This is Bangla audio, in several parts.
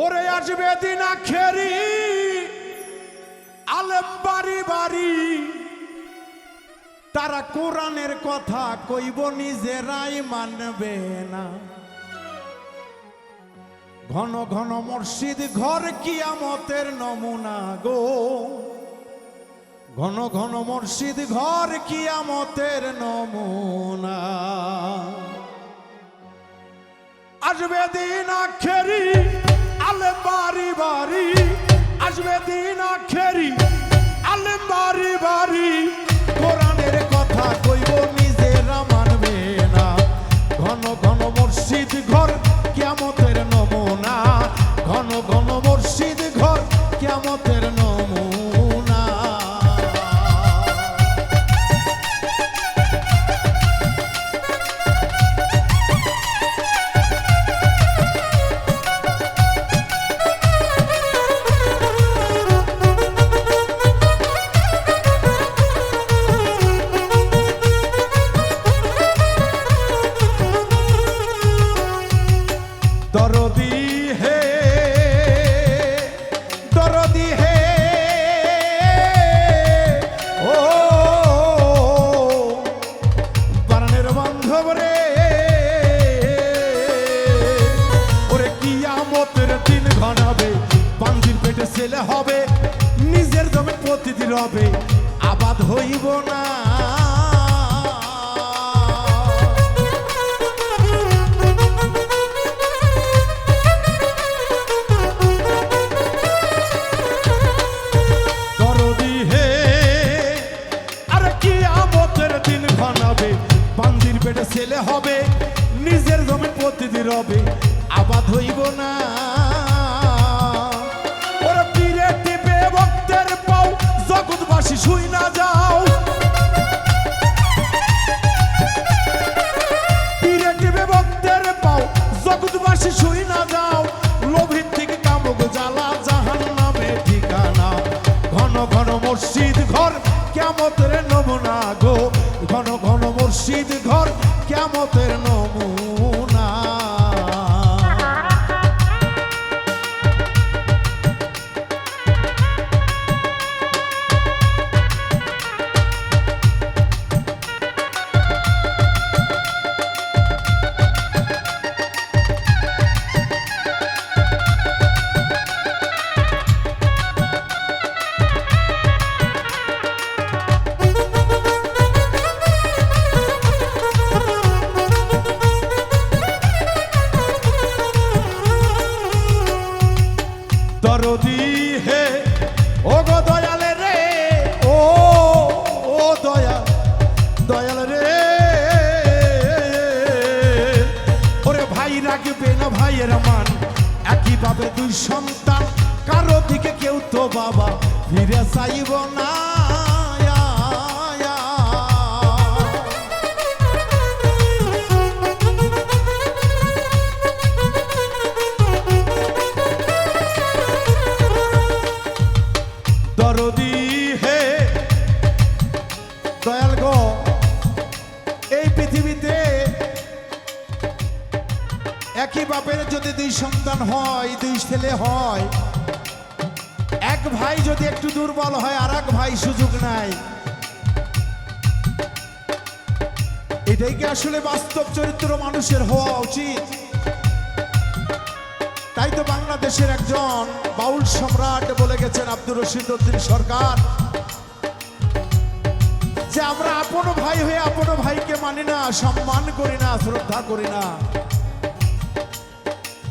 ওরে আসবে দিন আখেরি আলেম বাড়ি বাড়ি। তারা কোরআনের কথা কইব, নিজেরাই মানবে না। ঘন ঘন মসজিদ ঘর কিয়ামতের নমুনা গো। ঘন ঘন মসজিদ ঘর কিয়ামতের নমুনা। আসবে দিন আখেরি আসবে দিন আখেরি, আলেম বাড়ি বাড়ি। কোরআনের কথা কইব, নিজেরা মানবে না। ঘন ঘন মসজিদ ঘর কেমতের নমুনা। ঘন ঘন মসজিদ ঘর, কিয়ামতের ছেলে হবে, নিজের জমি প্রতিদিন হবে, আবাদ হইব না। ছেলে হবে, নিজের জমি প্রতিদিন হবে, আবাদ হইব না। কেমতের নমুনা গো। ভাবে দুই সন্তান। কারও দিকে কেউ তো বাবা ফিরে চাইব না। সন্তান হয়, দুই ছেলে হয়। এক ভাই যদি একটু দুর্বল হয় আর এক ভাই সুযোগ নাই। এটাই কি আসলে বাস্তব চরিত্র মানুষের হওয়া উচিত? তাই তো বাংলাদেশের একজন বাউল সম্রাট বলে গেছেন আব্দুর রশিদ উদ্দিন সরকার, যে আমরা আপন ভাই হয়ে আপন ভাইকে মানি না, সম্মান করি না, শ্রদ্ধা করি না।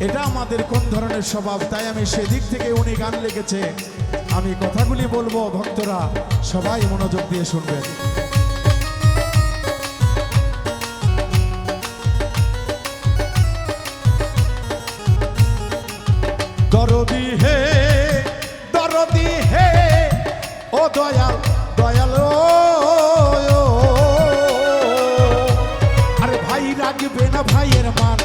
এটা আমাদের কোন ধরনের স্বভাব? তাই আমি সেদিক থেকে উনি গান লিখেছে। আমি কথাগুলি বলব, ভক্তরা সবাই মনোযোগ দিয়ে শুনবেন। দরদি হে দরদি হে, ও দয়াল দয়াল আরে ভাই, রাখবে না ভাইয়ের মান।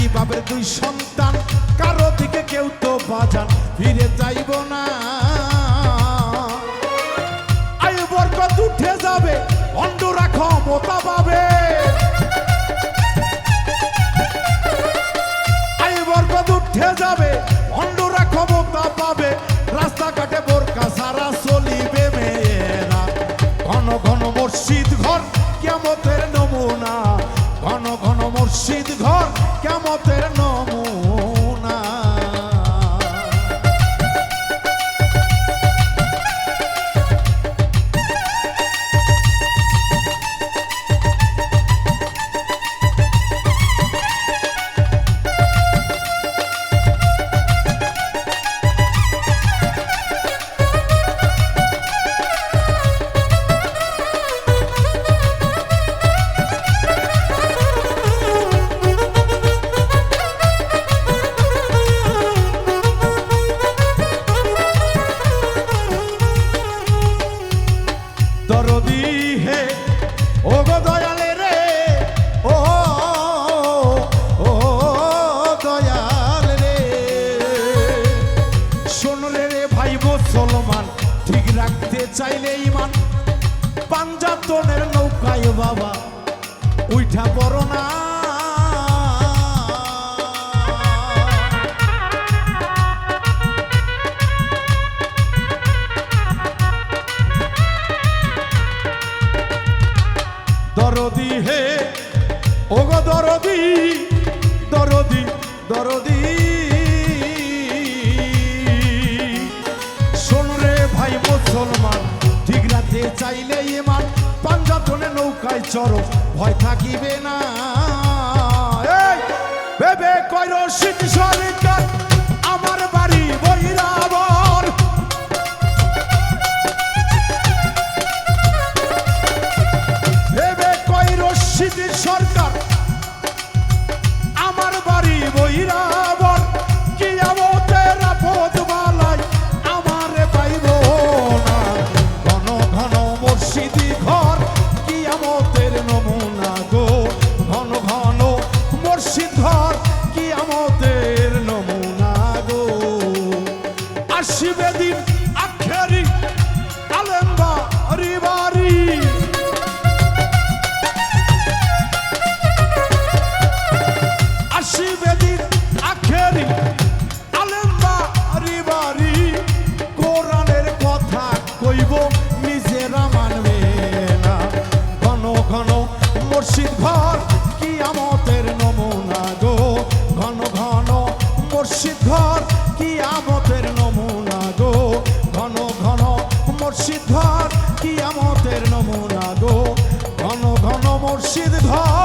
একই বাবের দুই সন্তান? কারও দিকে কেউ তো বাজান, ফিরে যাইব না। আয়ু বরকত উঠে যাবে অন্ডরা ক্ষমতা পাবে। আয়ু বরকত উঠে যাবে অন্ডরা ক্ষমতা পাবে। রাস্তাঘাটে বোরকা সারা চলিবে মেয়েরা ঘন ঘন মসজিদ ঘর কেমতের নমুনা। ঘন ঘন মসজিদ ঘর মতের দরদি হে? ও দয়ালে রে ও ও দয়াল রে। রে রে ভাই ঠিক রাখতে চাইলে ইমান পাঞ্জাতনের নৌকায় বাবা উঠা পড় না। দরদি দরদি দরদি। শোন রে ভাই মুসলমান, ঠিক রাতে চাইলে ইমান পাঞ্জাতনে নৌকায় চড়ো, ভয় থাকিবে না। ভেবে আমার বাড়ি বৈরাবর মসজিদি ঘর কি আমতের নমুনা মসজিদ ঘর।